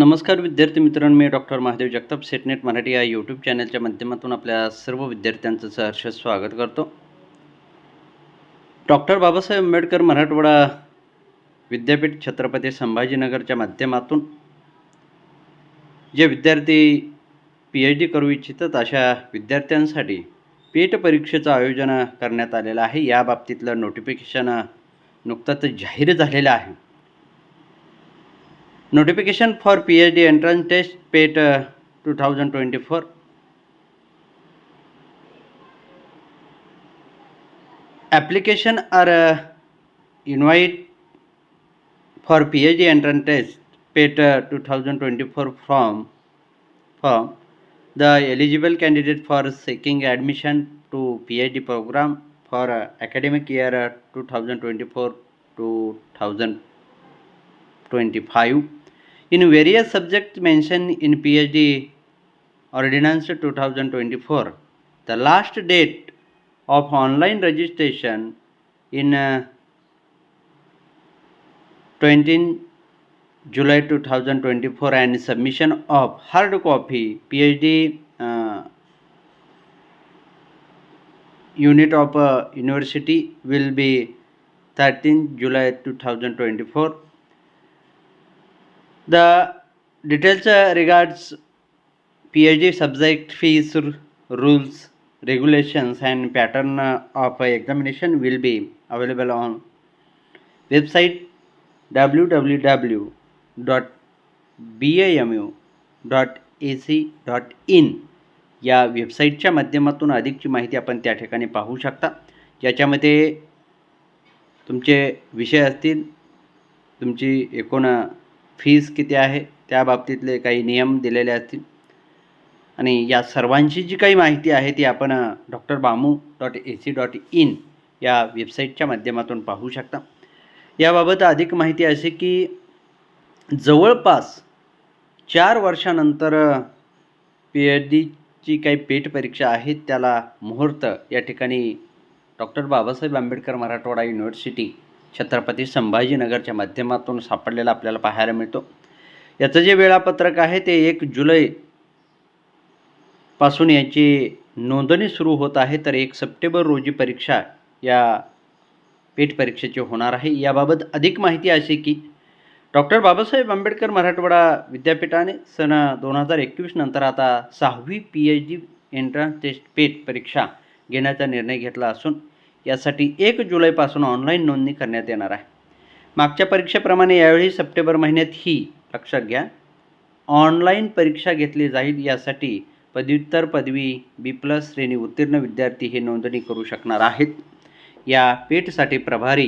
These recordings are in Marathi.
नमस्कार विद्यार्थी मित्रांनो मी doctor Mahadev Jagtap SET NET Marathi या यूट्यूब चॅनलच्या माध्यमातून आपल्या सर्व विद्यार्थ्यांचं सहर्ष स्वागत करतो. डॉक्टर बाबासाहेब आंबेडकर मराठवाडा विद्यापीठ छत्रपती संभाजीनगरच्या माध्यमातून जे विद्यार्थी पी एच डी करू इच्छितात अशा विद्यार्थ्यांसाठी पेट परीक्षेचं आयोजन करण्यात आलेलं आहे. या बाबतीतलं नोटिफिकेशन नुकतंच जाहीर झालेलं आहे. Notification for phd entrance test pet uh, 2024 application are uh, invite for phd entrance test pet uh, 2024 form form. The eligible candidate for seeking admission to phd program for uh, academic year uh, 2024 to 2025 in various subjects mentioned in phd ordinance 2024 the last date of online registration in uh, 20 July 2024 and submission of hard copy PhD uh, unit of uh, university will be 13 July 2024. The details uh, regards PhD subject fees, r- rules, regulations and pattern uh, of uh, examination will be available on website www.bamu.ac.in या वेबसाईटच्या माध्यमातून अधिकची माहिती आपण त्या ठिकाणी पाहू शकता ज्याच्यामध्ये तुमचे विषय असतील तुमची एकूण फीज किती आहे त्या बाबतीतले काही नियम दिलेले असतील. आणि या सर्वांची जी काही माहिती आहे ती आपण doctor BAMU dot A C dot in या वेबसाईटच्या माध्यमातून पाहू शकता. याबाबत अधिक माहिती अशी की जवळपास चार वर्षानंतर पी एच डीची काही पेट परीक्षा आहे त्याला मुहूर्त या ठिकाणी डॉक्टर बाबासाहेब आंबेडकर मराठवाडा युनिव्हर्सिटी छत्रपती संभाजीनगरच्या माध्यमातून सापडलेला आपल्याला पाहायला मिळतो. याचं जे वेळापत्रक आहे ते एक जुलै पासून याची नोंदणी सुरू होत आहे तर एक सप्टेंबर रोजी परीक्षा या पेट परीक्षेची होणार आहे. याबाबत अधिक माहिती अशी की डॉक्टर बाबासाहेब आंबेडकर मराठवाडा विद्यापीठाने सन दोन हजार एकवीस नंतर आता सहावी P H D entrance test PET परीक्षा घेण्याचा निर्णय घेतला असून यासाठी एक जुलैपासून ऑनलाईन नोंदणी करण्यात येणार आहे. मागच्या परीक्षेप्रमाणे यावेळी सप्टेंबर महिन्यात ही लक्षात घ्या. ऑनलाईन परीक्षा घेतली जाईल यासाठी पदव्युत्तर पदवी बी प्लस श्रेणी उत्तीर्ण विद्यार्थी हे नोंदणी करू शकणार आहेत. या पेठसाठी प्रभारी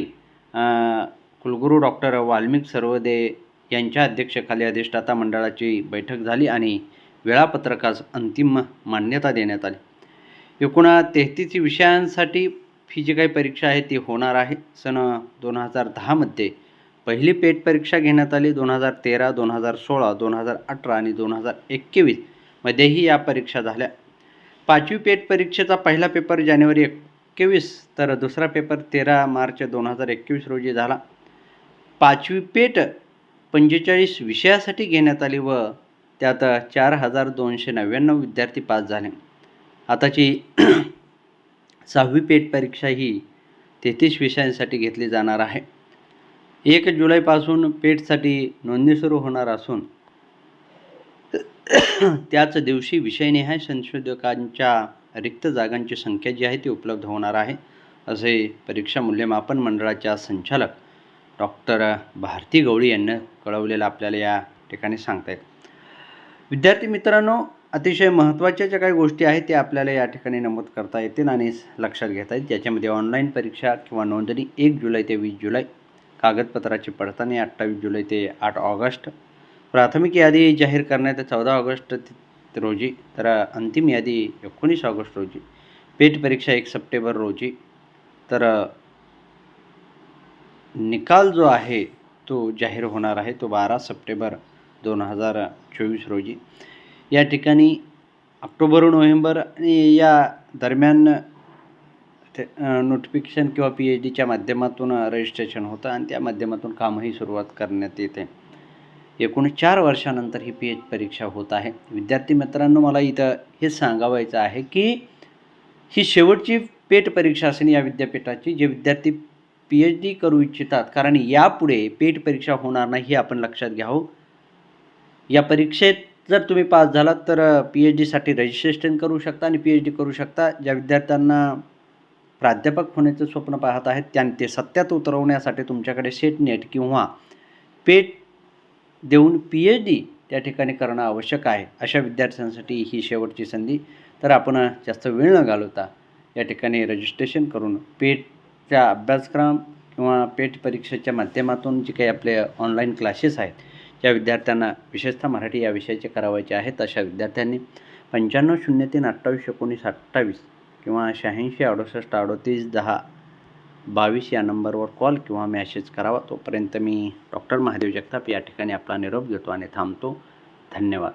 कुलगुरू डॉक्टर वाल्मिक सर्वदे यांच्या अध्यक्षतेखाली अधिष्ठाता मंडळाची बैठक झाली आणि वेळापत्रकास अंतिम मान्यता देण्यात आली. एकूण तेहतीस विषयांसाठी ही जी काही परीक्षा आहे ती होणार आहे. सन दोन हजार दहामध्ये पहिली पेट परीक्षा घेण्यात आली दोन हजार तेरा दोन हजार सोळा दोन हजार अठरा आणि दोन हजार एकवीसमध्येही या परीक्षा झाल्या. पाचवी पेट परीक्षेचा पहिला पेपर जानेवारी एकवीस तर दुसरा पेपर तेरा मार्च दोन हजार एकवीस रोजी झाला. पाचवी पेट पंचेचाळीस विषयासाठी घेण्यात आली व त्यात चार हजार दोनशे नव्याण्णव विद्यार्थी पास झाले. आताची सहावी पेट परीक्षा ही तेहतीस विषयांसाठी घेतली जाणार आहे. एक जुलैपासून पेटसाठी नोंदणी सुरू होणार असून त्याच दिवशी विषयनिहाय संशोधकांच्या रिक्त जागांची संख्या जी आहे ती उपलब्ध होणार आहे असे परीक्षा मूल्यमापन मंडळाच्या संचालक डॉक्टर भारती गवळी यांनी कळवलेलं आपल्याला या ठिकाणी सांगतायत. विद्यार्थी मित्रांनो अतिशय महत्त्वाच्या ज्या काही गोष्टी आहेत त्या आपल्याला या ठिकाणी नमूद करता येतील आणि लक्षात घेता येईल. ज्याच्यामध्ये ऑनलाईन परीक्षा किंवा नोंदणी एक जुलै ते वीस जुलै कागदपत्राची पडताळणी अठ्ठावीस जुलै ते आठ ऑगस्ट प्राथमिक यादी जाहीर करण्यात चौदा ऑगस्ट रोजी तर अंतिम यादी एकोणीस ऑगस्ट रोजी पेट परीक्षा एक सप्टेंबर रोजी तर निकाल जो आहे तो जाहीर होणार आहे तो बारा सप्टेंबर दोन हजार चोवीस रोजी. या ठिकाणी ऑक्टोबर नोव्हेंबर आणि या दरम्यान ते नोटिफिकेशन किंवा पी एच डीच्या माध्यमातून रजिस्ट्रेशन होतं आणि त्या माध्यमातून कामही सुरुवात करण्यात येते. एकूण चार वर्षानंतर ही पी एच परीक्षा होत आहे. विद्यार्थी मित्रांनो मला इथं हे सांगावायचं आहे की ही शेवटची पेट परीक्षा असेल या विद्यापीठाची जे विद्यार्थी पी एच डी करू इच्छितात कारण यापुढे पेट परीक्षा होणार नाही हे आपण लक्षात घ्यावं हो. या परीक्षेत जर तुम्ही पास झालात तर पी एच डीसाठी रजिस्ट्रेशन करू शकता आणि पी एच डी करू शकता. ज्या विद्यार्थ्यांना प्राध्यापक होण्याचं स्वप्न पाहत आहेत त्यां ते सत्यात उतरवण्यासाठी तुमच्याकडे सेट नेट किंवा पेट देऊन पी एच डी त्या ठिकाणी करणं आवश्यक आहे. अशा विद्यार्थ्यांसाठी ही शेवटची संधी. तर आपण जास्त वेळ न घालवता या ठिकाणी रजिस्ट्रेशन करून पेटच्या अभ्यासक्रम किंवा पेट परीक्षेच्या माध्यमातून जे काही आपले ऑनलाईन क्लासेस आहेत ज्या विद्यार्थ्यांना विशेषतः मराठी या विषयाचे करावायचे आहेत अशा विद्यार्थ्यांनी पंच्याण्णव शून्य तीन अठ्ठावीस एकोणीस अठ्ठावीस किंवा शहाऐंशी अडुसष्ट अडतीस दहा बावीस या नंबरवर कॉल किंवा मॅसेज करावा. तोपर्यंत मी डॉक्टर महादेव जगताप या ठिकाणी आपला निरोप घेतो आणि थांबतो. धन्यवाद.